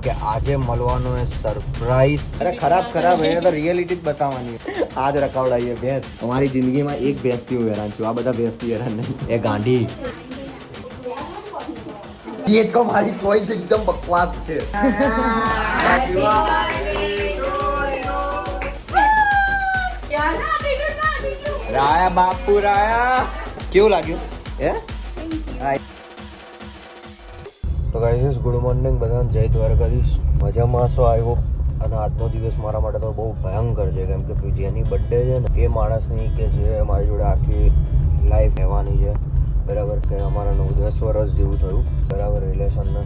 કે આજે મળવાનો એ સરપ્રાઈઝ અરે ખરાબ ખરાબ એને તો રિયલિટી જ બતાવવાની. આજ રકાવડાવીએ ભેંસ. અમારી જિંદગીમાં એક ભેંસથી હું હેરાન છું. આ બધા ભેંસથી હેરાન નહીં. એ ગાંધી. એ તો મારી ચોઈસ એકદમ બકવાસ છે. રાયા બાપુ રાયા. કેવું લાગ્યું? હે. તો ગાઈસ ગુડ મોર્નિંગ બધાને. જય દ્વારકાધીશ. મજામાં છો? આવ્યો અને આજનો દિવસ મારા માટે તો બહુ ભયંકર છે. કેમ કે જેની બર્થડે છે ને, એ માણસની કે જે મારી જોડે આખી લાઈફ રહેવાની છે. બરાબર? કે અમારા નવ, દસ વર્ષ જેવું થયું. બરાબર? રિલેશનને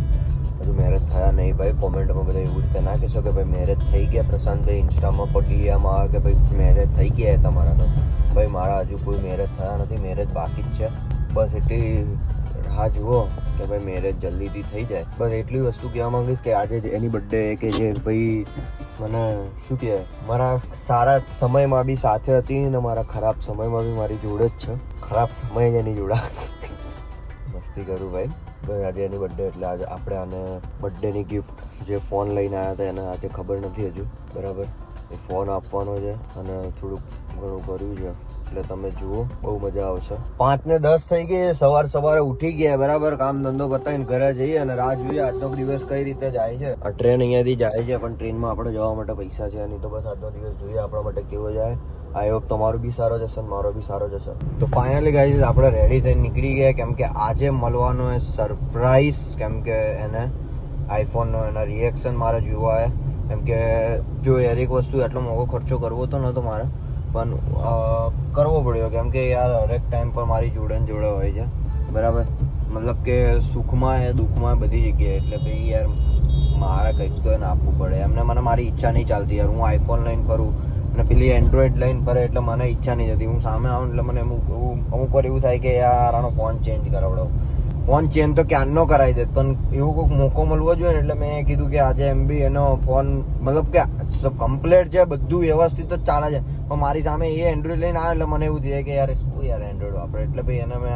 હજુ મેરેજ થયા નહીં ભાઈ. કોમેન્ટમાં બધા એવું રીતે ના કહેશો કે ભાઈ મેરેજ થઈ ગયા પ્રશાંતભાઈ ઇન્સ્ટામાં પટીયામાં આવે કે ભાઈ મેરેજ થઈ ગયા તમારા તો. ભાઈ મારા હજુ કોઈ મેરેજ થયા નથી. મેરેજ બાકી જ છે. બસ એટલી રાહ જુઓ. કે ભાઈ મેરેજ જલ્દીથી થઈ જાય. બસ એટલી વસ્તુ કહેવા માંગીશ કે આજે જ એની બર્થડે કે જે ભાઈ મને શું કહે મારા સારા સમયમાં બી સાથે હતી અને મારા ખરાબ સમયમાં બી મારી જોડે જ છે. ખરાબ સમય જ એની જોડા. મસ્તી કરું ભાઈ. બસ આજે એની બર્થડે એટલે આજે આપણે આને બર્થડેની ગિફ્ટ જે ફોન લઈને આવ્યા હતા એને આજે ખબર નથી હજુ. બરાબર? એ ફોન આપવાનો છે અને થોડુંક ઘણું કર્યું છે. એટલે તમે જુઓ, બહુ મજા આવશે પાંચ ને દસ થઈ ગઈ, સવાર સવારે ઉઠી ગયા, બરાબર? કામ ધંધો બતાવીને ઘરે જઈએ અને રાહ જોઈએ, આજનો દિવસ કઈ રીતે જાય છે. આ ટ્રેન અહીંયાથી જાય છે, પણ ટ્રેનમાં આપણે જવા માટે પૈસા છે નહીં, તો બસ આજનો દિવસ જોઈએ આપણા માટે કેવો જાય. આઈ હોપ તમારો બી સારો જશે અને મારો બી સારો જશે. તો ફાઇનલી ગાઈઝ આપણે રેડી થઈને નીકળી ગયા, કેમ કે આજે મળવાનો એ સરપ્રાઈઝ કેમ કે એને આઈફોનનો એના રિએક્શન મારે જોવા હે કેમ કે જો એક વસ્તુ એટલો મોંઘો ખર્ચો કરવો તો નહોતો મારે પણ કરવો પડ્યો. કેમ કે યાર, હરેક ટાઈમ પર મારી જોડે જોડે હોય છે. બરાબર? મતલબ કે સુખમાં એ દુઃખમાં બધી જગ્યાએ. એટલે ભાઈ યાર, મારે કંઈક તો એને આપવું પડે. એમને મને મારી ઈચ્છા નહીં ચાલતી યાર. હું આઈફોન લઈને ફરું અને પેલી એન્ડ્રોઈડ લઈને ફરે એટલે મને ઈચ્છા નહીં જતી. હું સામે આવું એટલે મને અમુક અમુક વાર એવું થાય કે યાર, આનો ફોન ચેન્જ કરાવડો. ફોન ચેન્જ તો ક્યારનો કરાવી દેત, પણ એવું કોઈક મોકો મળવો જોઈએ એટલે મેં કીધું કે આજે એમ બી એનો ફોન, મતલબ કે કમ્પ્લેટ છે, બધું વ્યવસ્થિત જ ચાલે છે. પણ મારી સામે એ એન્ડ્રોઈડ લઈને આવે એટલે મને એવું થયે કે યાર, શું યાર એન્ડ્રોઈડ વાપરે? એટલે ભાઈ એને મેં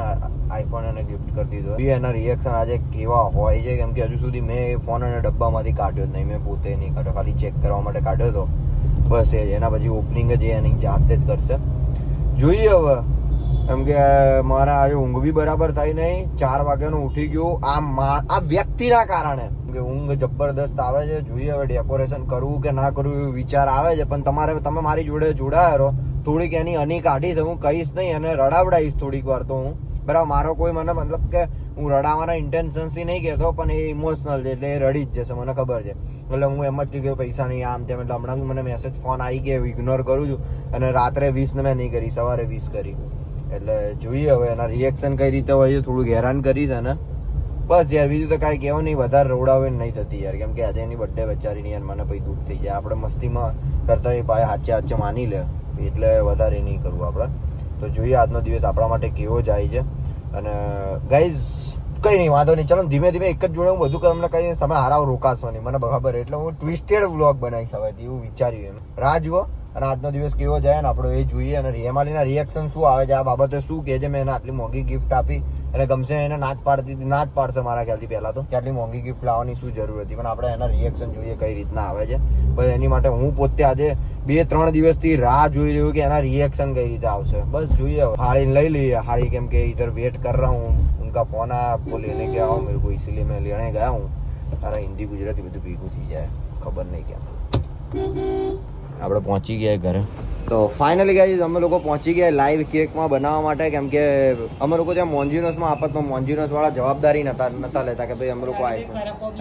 આઈફોન એને ગિફ્ટ કરી દીધો. એ એના રિએક્શન આજે કેવા હોય છે, કેમ કે હજુ સુધી મેં એ ફોન એને ડબ્બામાંથી કાઢ્યો જ નહીં. મેં પોતે નહીં કાઢ્યો, ખાલી ચેક કરવા માટે કાઢ્યો હતો બસ એ. એના પછી ઓપનિંગ જ એ એની જાતે જ કરશે. જોઈએ હવે. કેમ કે મારા આજે ઊંઘ બી બરાબર થઈ નહીં. ચાર વાગ્યાનું ઉઠી ગયું. આ આ વ્યક્તિના કારણે. કે, ઊંઘ જબરદસ્ત આવે છે. જોઈએ હવે ડેકોરેશન કરવું કે ના કરવું એવું વિચાર આવે છે. પણ તમારે, તમે મારી જોડે જોડાયો થોડીક એની અની કાઢીશ હું કહીશ નહીં અને રડાવડાવીશ થોડીક વાર તો હું. બરાબર, મારો કોઈ મને મતલબ કે હું રડાવાના ઇન્ટેન્શનથી નહીં કહેતો, પણ એ ઇમોશનલ છે એટલે એ રડી જ જશે, મને ખબર છે. એટલે હું એમ જ કે પૈસા નહીં આમ તેમ એટલે હમણાં મને મેસેજ ફોન આવી ગયો ઇગ્નોર કરું છું. અને રાત્રે વીસ ને મેં નહીં કરી, સવારે વીસ કરી. એટલે જોઈએ હવે, એના રિએક્શન કઈ રીતે હોય છે થોડુંક હેરાન કરીશ અને બસ યાર, બીજું તો કાંઈ કહેવું નહીં, વધારે રોડાવે નહીં થતી યાર, કેમ કે આજે એની બર્થડે બચારીની યાર, મને પછી દુઃખ થઈ જાય. આપણે મસ્તીમાં કરતા હોય ભાઈ હાચે હાચે માની લે, એટલે વધારે નહીં કરવું આપણે. તો જોઈએ આજનો દિવસ આપણા માટે કેવો જાય છે. અને ગાઈઝ કંઈ નહીં, વાંધો નહીં, ચલો ધીમે ધીમે એક જ જોડે હું બધું તમને કહીએ તમે હારાવ રોકાશો નહીં, મને ખબર એટલે હું ટ્વિસ્ટેડ વ્લોગ બનાવીશ હવેથી, એવું વિચાર્યું એમ. રાહ જુઓ અને આજનો દિવસ કેવો જાય ને આપણો એ જોઈએ અને હેમાલીના રિએક્શન શું આવે છે આ બાબતે શું કહે છે મેં એને આટલી મોંઘી ગિફ્ટ આપી એને ગમશે એને ના જ પાડતી હતી ના જ પાડશે મારા ખ્યાલથી પહેલા તો કે આટલી મોંઘી ગિફ્ટ લાવવાની શું જરૂર હતી પણ આપણે એના રિએક્શન જોઈએ કઈ રીતના આવે છે બસ એની માટે હું પોતે આજે બે ત્રણ દિવસથી રાહ જોઈ રહ્યો કે એના રિએક્શન કઈ રીતે આવશે બસ જોઈએ હવે હાળી લઈ લઈએ હાળી કેમ કે इधर वेट कर रहा हूँ उनका फोन आया आपको लेने के आओ मेरे को इसीलिए मैं लेने गया हूँ તારા હિન્દી ગુજરાતી બધું ભેગું થઈ જાય ખબર નહીં ક્યાં આપણે પહોંચી ગયા ઘરે. તો ફાઇનલી ગાઈઝ અમે લોકો પહોંચી ગયા લાઈવ કેકમાં બનાવવા માટે કેમ કે અમે લોકો ત્યાં મોન્જીનોસમાં આપતમાં મોન્જીનોસ વાળા જવાબદારી નતા નતા લેતા કે ભાઈ અમે લોકો આવી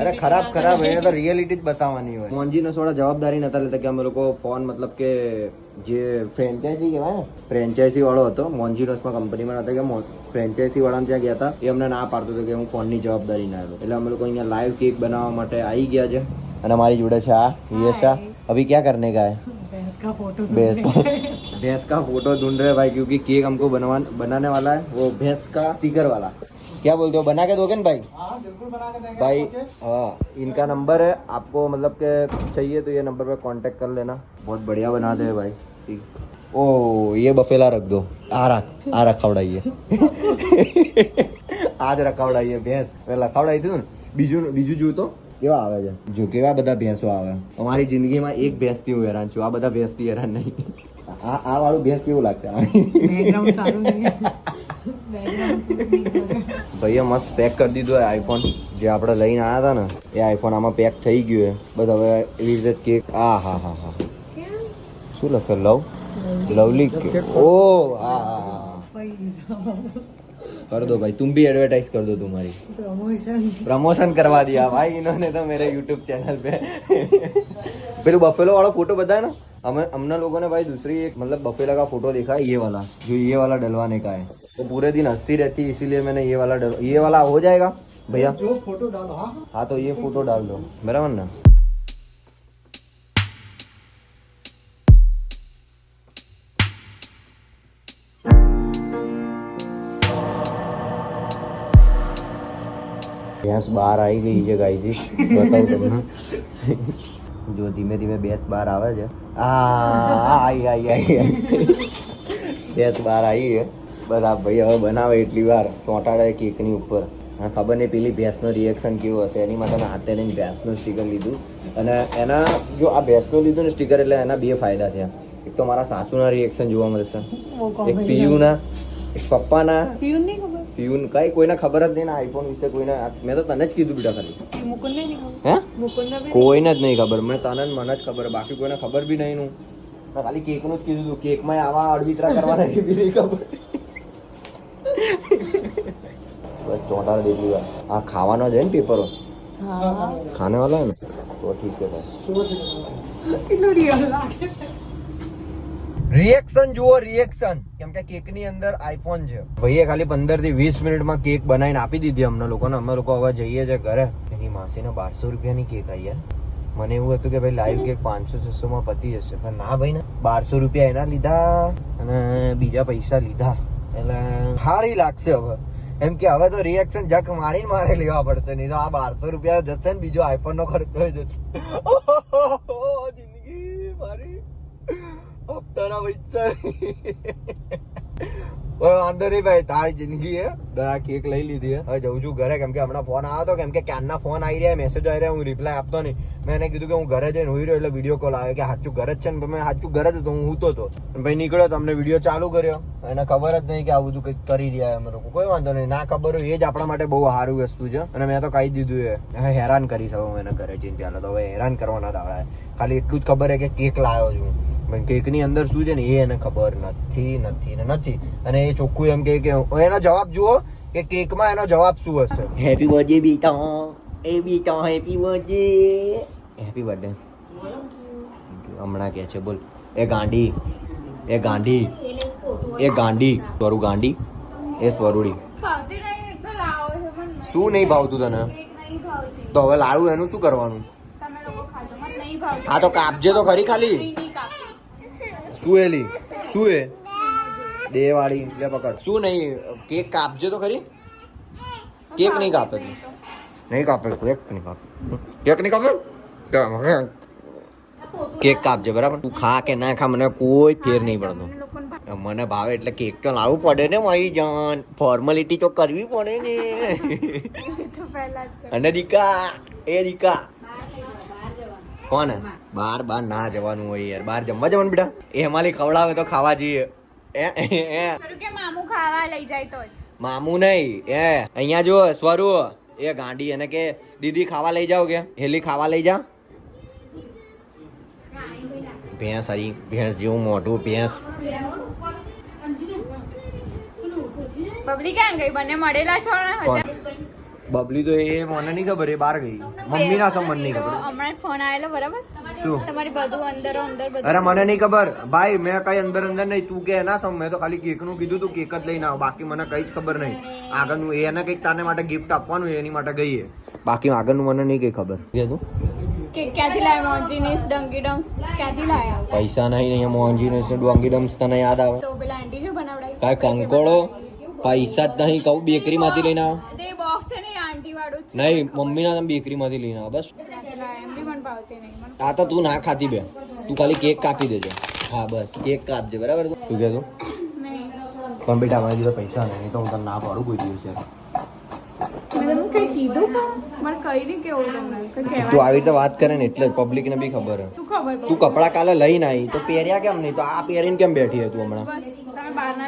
અરે ખરાબ ખરાબ એને તો રિયલિટી જ બતાવવાની હોય. મોન્જીનોસ વાળા જવાબદારી નતા લેતા કે અમે લોકો ફોન મતલબ કે જે ફ્રેન્ચાઇઝી કહેવાય ને ફ્રેન્ચાઇઝી વાળો હતો મોન્જીનોસમાં કંપનીમાં નતા કે ફ્રેન્ચાઇઝી વાળાને ત્યાં ગયા હતા એ અમને ના પાડતો હતો કે હું ફોનની જવાબદારી ના લો એટલે અમે લોકો અહીંયા લાઈવ કેક બનાવવા માટે આવી ગયા છે. અને મારી જોડે છે આ યશા अभी क्या करने का है? भैंस का फ़ोटो भैंस का फ़ोटो ढूंढ रहे भाई क्योंकि केक हमको बनवा बनाने वाला है वो भैंस का टीकर वाला। क्या बोलते हो बना के दोगे ना भाई? हाँ, बिल्कुल बना के देंगे भाई हाँ इनका नंबर है आपको मतलब के चाहिए तो ये नंबर पे कांटेक्ट कर लेना। बहुत बढ़िया बना दे भाई ठीक। ओ ये बफेला रख दो। आ रख आ रखा आज रखा उड़ाइए भैंस लखा उड़ाई थी बीजू बीजू जू तो કેવા આવે છે? જો કેવા બધા ભેંસો આવે? અમારી જિંદગીમાં એક ભેંસથી હું હેરાન છું. આ બધા ભેંસથી હેરાન નહીં. આ આ વાળું ભેંસ કેવું લાગશે? બેકગ્રાઉન્ડ સારું નહીં. બેકગ્રાઉન્ડ ભાઈએ મસ્ત પેક કરી દીધું આઈફોન જે આપણે લઈને આવ્યા હતા ને એ આઈફોન આમાં પેક થઈ ગયું છે બસ હવે એવી રીતે કેક આ હા હા હા. શું લખે? લવ? લવલી. કેક ઓ હા હા હા. પૈસા कर दो भाई तुम भी एडवर्टाइज कर दो तुम्हारी प्रमोशन प्रमोशन करवा दिया भाई इन्होंने तो मेरे यूट्यूब चैनल पे फिर बफेलो वाला फोटो बताया ना हमें हमने लोगों ने भाई दूसरी एक मतलब बफेला का फोटो देखा है ये वाला जो ये वाला डलवाने का है वो पूरे दिन हंसती रहती है इसीलिए मैंने ये वाला डल ये वाला हो जाएगा भैया जो फोटो डालो हाँ हाँ तो ये फोटो डाल दो बराबर ना ભેંસ બહાર આવી ગઈ છે ગાયજી બતાવું તમને. જો ધીમે ધીમે ભેંસ બહાર આવે છે. આ આઈ આઈ આઈ. ભેંસ બહાર આવી છે. બસ આ ભાઈ હવે બનાવે એટલી વાર. ચોંટાડે કેકની ઉપર. હા ખબર નહીં પેલી ભેંસનો રિએક્શન કેવું હશે. એની માટે મેં હાથે લઈને ભેંસનું સ્ટીકર લીધું. અને એના જો આ ભેંસનું લીધું ને સ્ટીકર એટલે એના બે ફાયદા થયા. એક તો મારા સાસુના રિએક્શન જોવા મળશે એક પિયુના એક પપ્પાના. પીયુન પિયુન કઈ કોઈને ખબર જ નહીં ને આઈફોન વિશે કોઈને. મેં તો તને જ કીધું બેટા ખાલી. હે? કોઈને જ નહીં ખબર. મેં તને મને જ ખબર. બાકી કોઈને ખબર બી નહીં નું. મેં ખાલી કેકનું જ કીધું હતું કેકમાં આવા અડવિતરા કરવાના એ બી નહીં ખબર. બસ ચોંટાડ દેખલી હા આ ખાવાનો છે ને પેપરો? હા. ખાને વાલા ને? તો ઠીક છે ભાઈ. કેટલું રિયલ લાગે છે? રિએક્શન જુઓ રિએક્શન કેમ કે કેકની અંદર આઈફોન છે. ભાઈએ ખાલી પંદરથી વીસ મિનિટમાં કેક બનાવીને આપી દીધી અમને લોકોને. અમે લોકો હવે જઈએ છે ઘરે. એની માસીને બારસો રૂપિયાની કેક આવી મને એવું હતું કે ભાઈ લાઈવ કેક પાંચસો છસો માં પતી જશે. પણ ના ભાઈ ને. બારસો રૂપિયા એના લીધા અને બીજા પૈસા લીધા. એટલે સારી લાગશે હવે. એમ કે હવે તો રિએક્શન જક મારીને મારે લેવા પડશે. નહીં તો આ બારસો રૂપિયા જશે ને બીજો આઈફોન નો ખર્ચો જશે. જિંદગી મારી. પૈસા હવે વાંધો નહીં ભાઈ તારી જિંદગી હે દા કેક લઈ લીધી હવે જઉં છું ઘરે કેમ કે હમણાં ફોન આવ્યો હતો કેમ કે ક્યારના ફોન આવી રહ્યા મેસેજ આવી રહ્યા હું રિપ્લાય આપતો નહીં મેં એને કીધું કે હું ઘરે જઈને હોઈ રહ્યો એટલે વીડિયો કોલ આવ્યો કે સાચું ઘરે જ છે ને મેં સાચું ઘરે જ હતો હું ઊતો હતો ભાઈ નીકળ્યો તમને વીડિયો ચાલુ કર્યો? એને ખબર જ નહીં કે આવું બધું કંઈક કરી રહ્યા અમે લોકો. કોઈ વાંધો નહીં. ના ખબર હોય એ જ આપણા માટે બહુ સારું વસ્તુ છે. અને મેં તો કહી દીધું એ. હેરાન કરી શકું એને ઘરે જઈને. પહેલા તો હવે હેરાન કરવાના દાડા. ખાલી એટલું જ ખબર હે કે કેક લાવ્યો છું. કેકની અંદર શું છે ને એ એને ખબર નથી નથી ને નથી. અને એ ચોખ્ખું એમ કે કે એનો જવાબ જુઓ કે કેકમાં એનો જવાબ શું હશે. હેપી બર્થડે બીટા એ બીટા હેપી બર્થડે હેપી બર્થડે હમણાં કે છે બોલ. એ ગાંડી એ ગાંડી એ ગાંડી સ્વરૂ ગાંડી એ સ્વરૂડી. શું નહીં ભાવતું તને? તો હવે લાડુ એનું શું કરવાનું? તમે લોકો ખાજો. મત નહીં ભાવતી. હા તો કાપજે તો ખરી ખાલી. નહીં નહીં કાપી શું એલી શું એ દે વાળી લે પકડ. શું નહીં કેક કાપજે તો ખરી. કેક નહીં કાપે તું. નહીં કાપે કેક નહીં કાપે. કેક નહીં કાપે? કેક કાપજે બરાબર? તું ખા કે ના ખા મને કોઈ ફેર નહીં પડતો. મને ભાવે એટલે કેક તો લાવવું પડે ને મારી જાન. ફોર્માલિટી તો કરવી પડે ને. તો પહેલા જ કર અને દીકા એ દીકા. કોને? બાર બાર ના જવાનું હોય યાર. બાર જમવા જવાનું બેટા. એ અમારી ખવડાવે તો ખાવા જઈએ. એ કે મામું ખાવા લઈ જાય તો જ? નહીં એ. અહીંયા જો સ્વરૂ. એ ગાંડી એને કે દીદી ખાવા લઈ જાઓ કે? હેલી ખાવા લઈ જા. ભેંસ હરી ભેંસ જેવું મોઢું ભેંસ. પબ્લિક ગઈ? બંને મળેલા છો ને? બબલી તો એ મને નહીં ખબર એ બહાર ગઈ. મમ્મી ના મને નહીં ખબર. હમણાં ફોન આવેલો બરાબર? શું? તમારી બધું અંદર અંદર બધું. અરે મને નહીં ખબર. ભાઈ મેં કઈ અંદર અંદર નહીં તું કે ના સમ મેં તો ખાલી કેકનું કીધું તું કેક જ લઈને આવ. બાકી મને કઈ જ ખબર નહીં. આગળનું એને કંઈક તાને માટે ગિફ્ટ આપવાનું એની માટે ગઈએ. બાકી આગળનું મને નહીં કઈ ખબર. કે ક્યાંથી લાવ્યા મોંજીની ડંકી ડમ્સ ક્યાંથી લાવ્યા પૈસા નહીં અહીંયા ને ડોંગી ડમ્સ તને યાદ આવે? તો પેલા આંટી શું બનાવડાય? કાંઈ કંકોડો? પૈસા જ નહીં કહું બેકરી માંથી લઈને આવ. છે ને વાળું જ નહીં મમ્મીના તમે બેકરી માંથી લઈને આવ બસ. મને મને આ તો તું ના ખાતી બે તું ખાલી કેક કાપી દેજે. હા બસ કેક કાપજે બરાબર શું નહીં. પણ બેટા મારી જોડે પૈસા નહીં તો હું તને ના પાડું કોઈ દિવસે મને તું આવી રીતે વાત કરે ને એટલે જ પબ્લિકને બી ખબર હે. તું કપડા કાલે લઈને આવી તો પહેર્યા કેમ નહીં? તો આ પહેરીને કેમ બેઠી હતી હમણાં? બસ ના મને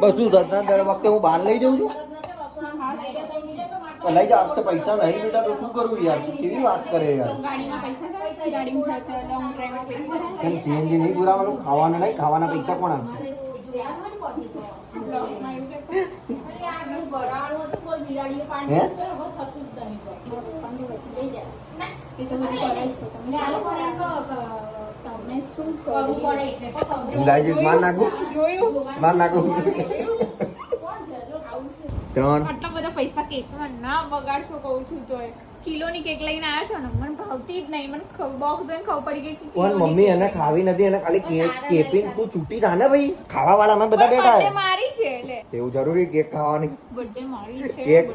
ના શું દર દર વખતે હું બહાર લઈ જઉં છું? લઈ જા તો પૈસા નહીં બેટા તો શું કરવું યાર? તું કેવી વાત કરે યાર? કેમ સીએનજી નહીં પુરાવાનું? ખાવાના નહીં? ખાવાના પૈસા કોણ આપશે? માર નાખું? જોયું. માર નાખું? ત્રણ. આટલા બધા પૈસા કેકમાં ના બગાડશો કહું છું તોય કિલોની કેક લઈને આવ્યા છો ને મને ભાવતી જ નહીં. મને બોક્સ જોઈને ખબર પડી ગઈ પણ મમ્મી એને ખાવી નથી એને ખાલી કેક કેપિંગ તું છૂટી થા ને ભાઈ. ખાવા વાળા અમે બધા બેઠા મારી છે એટલે. એવું જરૂરી કેક ખાવાની? બર્થડે મારી છે કેક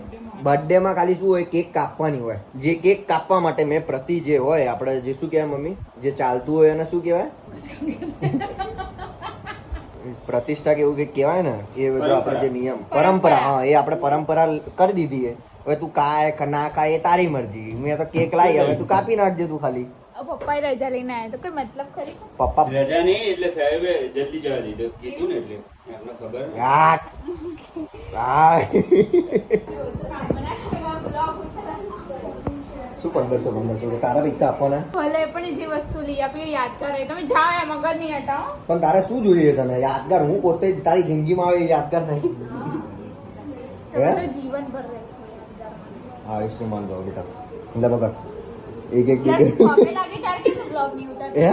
બર્થડે માં ખાલી શું હોય કેક કાપવાની હોય. જે કેક કાપવા માટે મેં પ્રતિ જે હોય આપણે જે શું કહેવાય મમ્મી? જે ચાલતું હોય એને શું કહેવાય? પ્રતિષ્ઠા કે એવું કંઈક કહેવાય ને એ બધું આપણે જે નિયમ. પરંપરા હા એ આપણે પરંપરા કરી દીધી એ હવે તું કાય કે ના કાય એ તારી મરજી. મેં તો કેક લાવી હવે તું કાપી નાખજે તું ખાલી. પપ્પા રજા લઈને આવ્યા તો કોઈ મતલબ ખરી? પપ્પા રજા નહીં એટલે સાહેબે જલ્દી જવા દીધો. કીધું ને એટલે. એમને ખબર. હા શું પંદરસો પંદરસો કે તારા પૈસા આપવાના? ભલે પણ જે વસ્તુ લઈ આપી એ યાદ કરે તમે જાઓ એમ મગજ નહીં હટાવો પણ તારે શું જોઈએ તને? યાદગાર? હું પોતે તારી જિંદગીમાં આવે યાદગાર નહીં. જીવન ભર તો હા આયુષ્યમાન ભાવ બેટા? એટલે બગડ એક એક લાગે ત્યારે કેમ બ્લોગ નહીં ઉતારતો હે?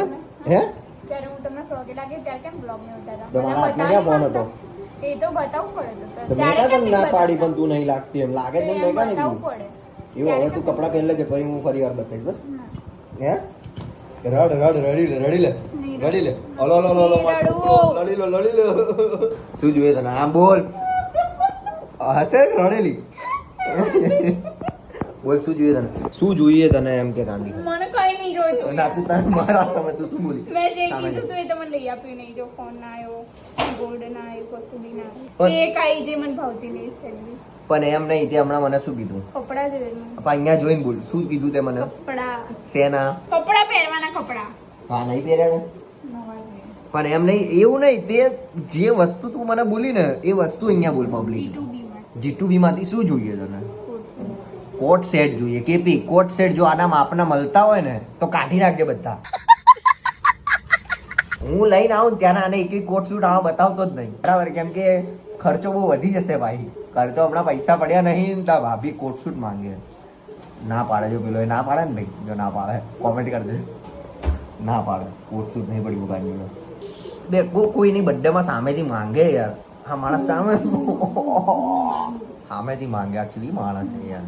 હે? તમને લાગે ત્યારે કેમ બ્લોગ નહીં ઉતારતા તો હાથમાં ક્યાં ફોન હતો? એ તો બતાવવું પડે તો. તો મેં ત્યારે તને ના પાડી પણ તું નહીં લાગતી એમ. લાગે મેં નહીં પડે. એવું હવે તું કપડાં પહેરી લેજે પછી હું ફરી વાર બતાવીશ બસ. હે. રડ રડ રડી લે રડી લે રડી લે. હલો હલો હલો લડી લો લડી લો. શું જોઈએ તને? આમ બોલ. હશે રડેલી? બોલ શું જોઈએ તને? શું જોઈએ તને એમ કે ગાંધી મને કઈ નહીં જોઈતું. ના તું તારે મારા સામે તું શું બોલી? મેં જે કીધું તું એ તો લઈ આપ્યું નહીં જો ફોન ના આવ્યો ગોલ્ડ ના આવ્યું કશું બી ના એક આવી જે મને ભાવતી નહીં સેલરી પણ એમ નહીં તે હમણાં મને શું કીધું? કપડા અહીંયા જોઈને બોલ શું કીધું તે મને? કપડા. સેના કપડા પહેરવાના કપડા. હા નહીં પહેર્યા. પણ એમ નહીં એવું નહીં તે જે વસ્તુ તું મને બોલી ને એ વસ્તુ અહીંયા બોલ પબ્લિક જીટુ બી માંથી શું જોઈએ તને. કોટ સેટ જોઈએ. કેપી કોટ સેટ જો આના માપના મળતા હોય ને તો કાઢી નાખજે બધા. હું લઈને આવું ત્યારે આને એક એક કોટ સૂટ આવા બતાવતો જ નહીં. બરાબર કેમ કે ખર્ચો બહુ વધી જશે ભાઈ. ખર્ચો હમણાં પૈસા પડ્યા નહીં તા ભાભી કોટ સૂટ માંગે. ના પાડે જો પેલો એ ના પાડે ને ભાઈ જો ના પાડે કોમેન્ટ કરજે. ના પાડે કોટ સૂટ નહીં પડ્યું મુકાની બે કોઈ કોઈની બર્થડેમાં સામેથી માંગે યાર. હા માણસ સામે. સામેથી માંગે એકચ્યુઅલી માણસ છે યાર.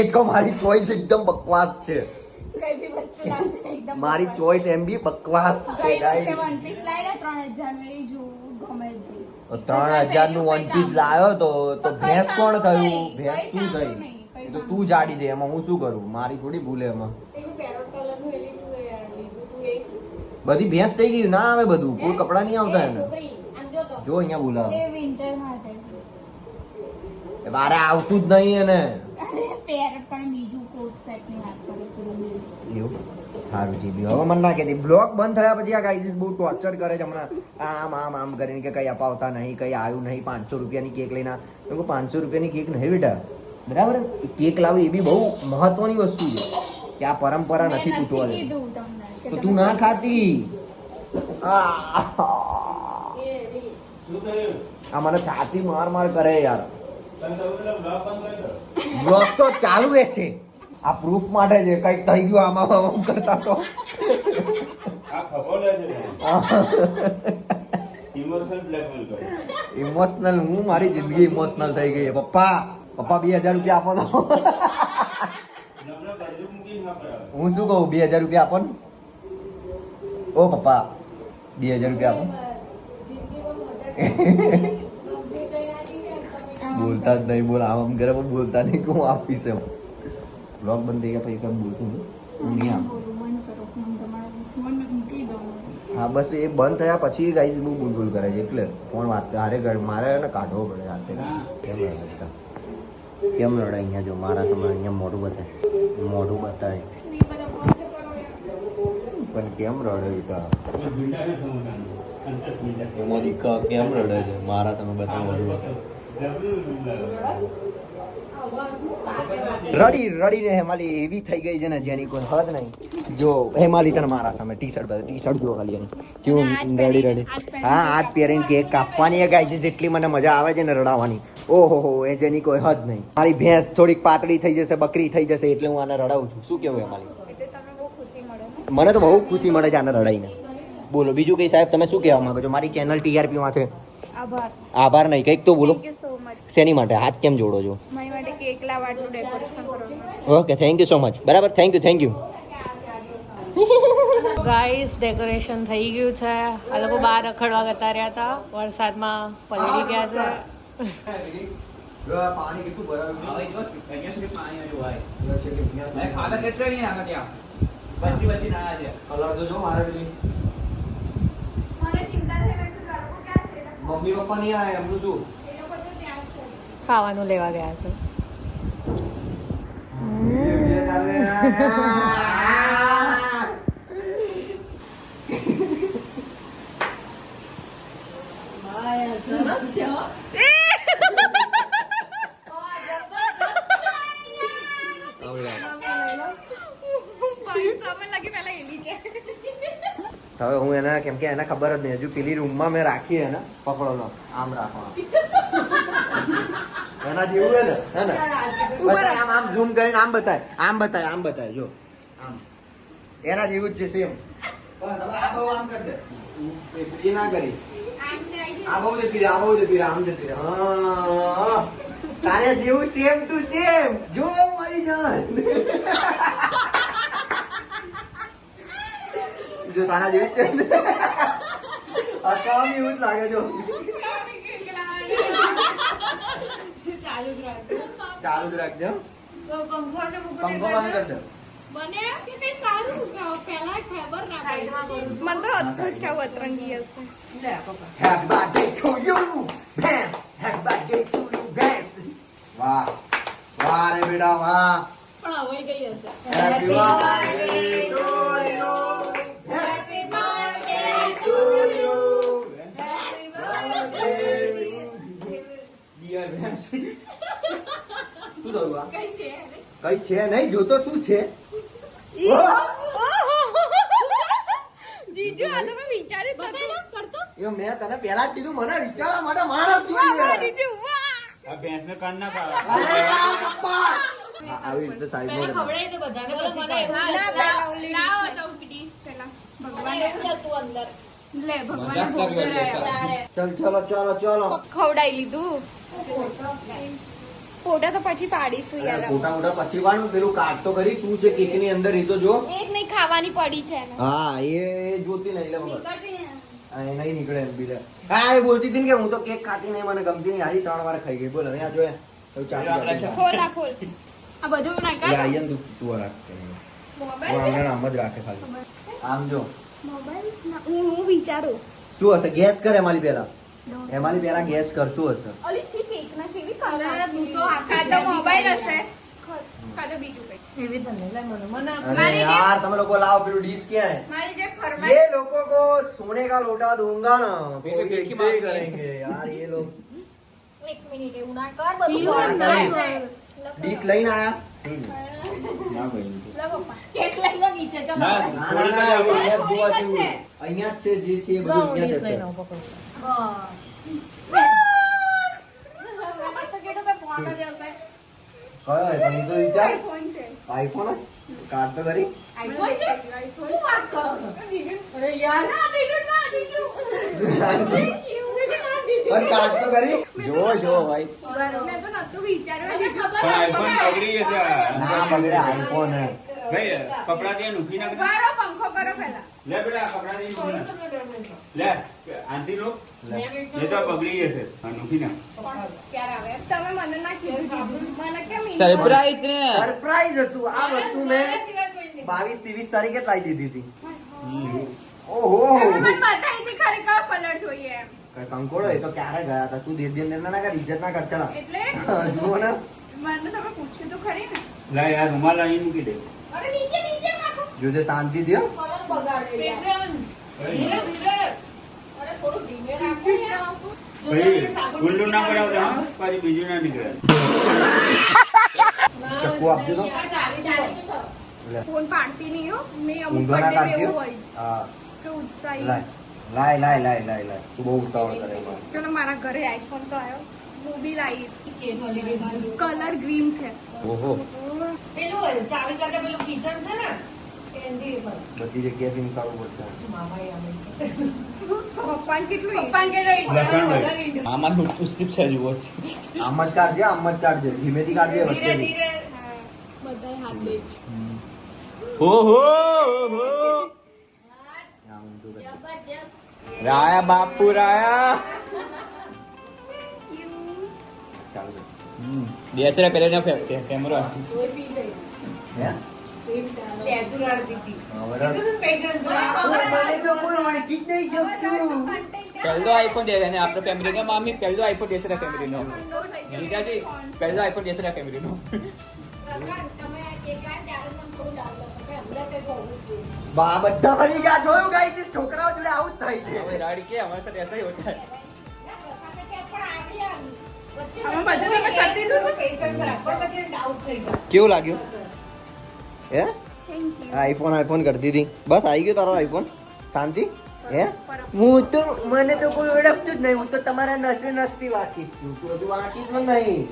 એ તો મારી ચોઈસ એકદમ બકવાસ છે. મારી ચોઈસ એમ બી બકવાસ છે ત્રણ હજારનું વન પીસ લાવ્યો તો તો ભેંસ કોણ થયું? ભેંસ શું તું થઈ? તો તું જાડી દે એમાં હું શું કરું? મારી થોડી ભૂલે એમાં. બધી ભેંસ થઈ ગઈ? ના આવે બધું. કોઈ કપડા નહીં આવતા એને. જો અહીંયા બોલાવ. મારે આવતું જ નહીં એને. પણ બીજું કોટ સેટની વાત. એવું? સારું છે હવે મને ના કહેતી. બ્લોક બંધ થયા પછી આ ગાઈઝ બહુ ટોર્ચર કરે છે હમણાં. આમ આમ આમ કરીને કે કઈ અપાવતા નહીં કઈ આવ્યું નહીં પાંચસો રૂપિયાની કેક લઈને. પાંચસો રૂપિયાની કેક નહીં બેટા. બરાબર? કેક લાવી એ બી બહુ મહત્વની વસ્તુ છે કે આ પરંપરા નથી તૂટવા દે કીધું તમને કે તો તું ના ખાતી? આ મને છાતી માર માર કરે યાર. બ્લોગ તો ચાલુ રહેશે. આ પ્રૂફ માટે છે કંઈક થઈ ગયું આમાં આમ કરતા તો. ઇમોશનલ હું મારી જિંદગી ઇમોશનલ થઈ ગઈ પપ્પા પપ્પા બે હજાર રૂપિયા આપો તો. હું શું કહું બે હજાર રૂપિયા આપો ને? ઓ પપ્પા બે હજાર રૂપિયા આપો. બોલતા જ નહીં બોલ આમ ઘરે પણ બોલતા નહીં કે હું આપીશ એમ બ્લોગ બંધ થઈ ગયા પછી તમે બોલતું હું નહીં હા બસ એ બંધ થયા પછી ગાઈઝ બહુ બુલબુલ કરે છે એટલે ફોન વાત હારે ઘર- મારે એને કાઢવો પડે રાતે. કેમ રડે કેમ રડે અહીંયા જો મારા સમય અહીંયા મોઢું બતાય. મોઢું બતાય. પણ કેમ રડે ક- કેમ રડે છે? મારા સમય બતાય મોઢું બતાય. રડી રડીને હેમાલી એવી થઈ ગઈ છે ને જેની કોઈ હદ નહીં. જો હેમાલી તને મારા સામે ટી શર્ટ ટી શર્ટ જો ખાલી એની. કેવું રડી રડી. હા આજ પહેરીને કેક કાપવાની ગાય છે જેટલી મને મજા આવે છે ને રડાવવાની ઓહો હો એ જેની કોઈ હદ નહીં. મારી ભેંસ થોડીક પાતળી થઈ જશે બકરી થઈ જશે એટલે હું આને રડાવું છું. શું કેવું હેમાલી? મને તો બહુ ખુશી મળે છે આને રડાઈને. બોલો બીજું કઈ સાહેબ તમે શું કહેવા માંગો છો? મારી ચેનલ ટીઆરપી માં છે. આભાર. આભાર નહીં કંઈક તો બોલો. થેન્ક યુ સો મચ શેની માટે? હાથ કેમ જોડો છો? મારી માટે કેક લાવવાનું ડેકોરેશન કરવાનું okay thank you so much બરાબર thank you thank you guys decoration થઈ ગયું છે. આ લોકો બહાર રખડવા કરતા રહ્યા હતા. વરસાદમાં પલળી ગયા છે. પાણી કેટલું ભરાયું? કલર તો જો મારે બધી મને ચિંતા થઈ રહી છે લોકો ક્યાં છે મમ્મી પપ્પા નહીં આવ્યા એમનું શું ખાવાનું લેવા ગયા છે હવે હું એને કેમ કે એને ખબર જ નહીં. હજુ પેલી રૂમમાં મેં રાખી એને પકડો નો આમ રાખવાનો. એના જેવું હે ને હે ને? બતાય આમ આમ ઝૂમ કરીને આમ બતાય આમ બતાય આમ બતાય જો. આમ. એના જેવું જ છે સેમ આ બહુ આમ કરી દે. એ ના કરીશ. આ બહુ જતી રહે આ બહુ જતી રહે આમ જતી રહે. હા. તારે જેવું સેમ ટુ સેમ જો મારી જાન જો તારા જેવી જ છે આ કામ એવું જ લાગે જો ચાલુ જ રાખજો. ચાલુ જ રાખજો. પંખો બંધ કરી દે કે નહીં પહેલા ખબર ના પડી. મને તો અધરું જ અતરંગી હશે. best. વાહ. વાહ રે બેટા વાહ. પણ હવે ગઈ હશે. શું થયું આ? કઈ છે નહીં જોતો શું છે જીજુ આ તમે વિચાર્યું કરતો કરતો એ મેં તને પહેલા જ કીધું મને વિચારવા માટે માણસ જોઈએ જીજુ વાહ આ કાન ના પાડો. આ- આવી રીતે સાઈડમાં ખવડાવી દે બધાને પછી ના, ખાય. પેલા ઓલી લાવો તો ડીશ પેલા ભગવાન અંદર લે ભગવાન ભોગ ચલો ચલો ચલો ખવડાવી લીધું ફોટા તો પછી પાડીશું યાર. ફોટા મોટા પછી વાળું પેલું કાટ તો કરી શું છે કેકની અંદર એ તો જો. એ જ નહીં ખાવાની પડી છે હા એ જોતી નહીં એટલે એ નહીં નીકળે એમ બીલે હા એ બોલતી હતી કે હું તો કેક ખાતી નહીં મને ગમતી નહીં. આજે ત્રણ વાર ખાઈ ગઈ. બોલ હવે આ જો હવે ચાલુ ખોલ આ ખોલ. આ બધું એટલે નાખા આઈ તું તું રાખ જ ખાલી. આમ જો. મોબાઈલ હું હું વિચારું. શું હશે? ગેસ કરે મારી પેલા એમાલી પેલા ગેસ કર શું હશે ઓલી છે કેક ના કેવી કાકા તો મોબાઈલ હશે કાતો બીજું કઈ એવી તને લે મને મને આપ. અરે મારી જે- યાર તમે લોકો લાવો પેલું ડીશ ક્યાં હે મારી જે ये ફરમાઈશ लोगों को सोने का लोटा दूंगा ना तो फिर भी ये देखी ऐसे ही बात नहीं। करेंगे यार ये लोग એક મિનિટ એવું ના કર બધું એવું બંધ ના થઈ કરે. જાય. डिश લઈને આયા ના ભાઈ. લે પપ્પા કેક લઈ લો નીચે ચલો ના, ના ના જોવા. જેવું. અહીંયા જ છે જે છે એ બધું અહીંયા જ પકડો. છે. આઈફોન તો કરી. આઈફોન છે? શું વાત કરો? અરે યાર. ના દીધું ના દીધું પણ કાઢ તો કરી. જો જો ભાઈ. મેં તો નતું વિચાર્યું. ખબર આઈફોન પકડી જશે ના બગડે આઈફોન હે. ભાઈ કપડા ત્યાં નુખી નાખ મારો પંખો કરો પહેલા. લે બેટા કપડા ત્યાં નુખી. નાખ. લે આંધી લો. લે. તો બગડી જશે હા નુખી. નાખ ક્યારે આવે? તમે મને ના કીધું મને કેમ સરપ્રાઈઝ ને સરપ્રાઈઝ હતું. આ વસ્તુ મેં બાવીસ ત્રેવીસ તારીખે લાવી દીધી હતી. ઓહો. મને બતાવી હતી ખરી કયો કલર જોઈએ કઈ કંકોડો? એ તો ક્યારે ગયા હતા? તું દે દે ના કર ઇજ્જત ના કર ચલા. એટલે? જુઓ ને. મને તમે પૂછ્યું તો ખરી ને. લાય યાર રૂમાલ અહીં મૂકી દે. જોજે શાંતિ પછી ઊંડું ના કરાવતા પછી બીજું ના નીકળે. ચક્કુ આપજો તો ફોન પાડતી નહીં હો. મેં અમુક ઊંધો ના birthday કાઢજો. પર એવું હોય. હા. કે ઉત્સાહી. લાય. લાય લાય લાય લાય લાય. તું બહુ ઉતાવળ કરે. ચલો મારા ઘરે આઈફોન તો આવ્યો. લાવીશ કલર ગ્રીન છે. ઓહો. પેલું ચાવી કાઢે પેલું કિચન છે ને બધી જગ્યાથી નીકાળવું પડશે. પપ્પાને કેટલું પપ્પાને કેટલું લખણ આમાં પુસ્તક છે જુઓ આમ જ કાઢજે આમ જ કાઢજે. ધીમેથી કાઢજે ધીરે વચ્ચેથી હાથ દે છે. ઓહો આમ રાયા બાપુ રાયા. બેસરે પહેલે ના કેમેરો પહેલો આઈફોન દે અને આપણો ફેમિલી મામી પહેલો આઈફોન દેશે ના ફેમિલી નો. પહેલો આઈફોન દેશે ના ફેમિલી રાડ કે અમારા સાથે એસા હોતા. કેવું લાગ્યું? હે? આઈફોન આઈફોન કરતી હતી બસ આવી ગયો તારો આઈફોન શાંતિ? હે? હું તો મને તો કોઈ ઓળખતું જ નહીં. હું તો તમારા નસે નસથી વાંચી છું. તું વાંચી જ નહીં.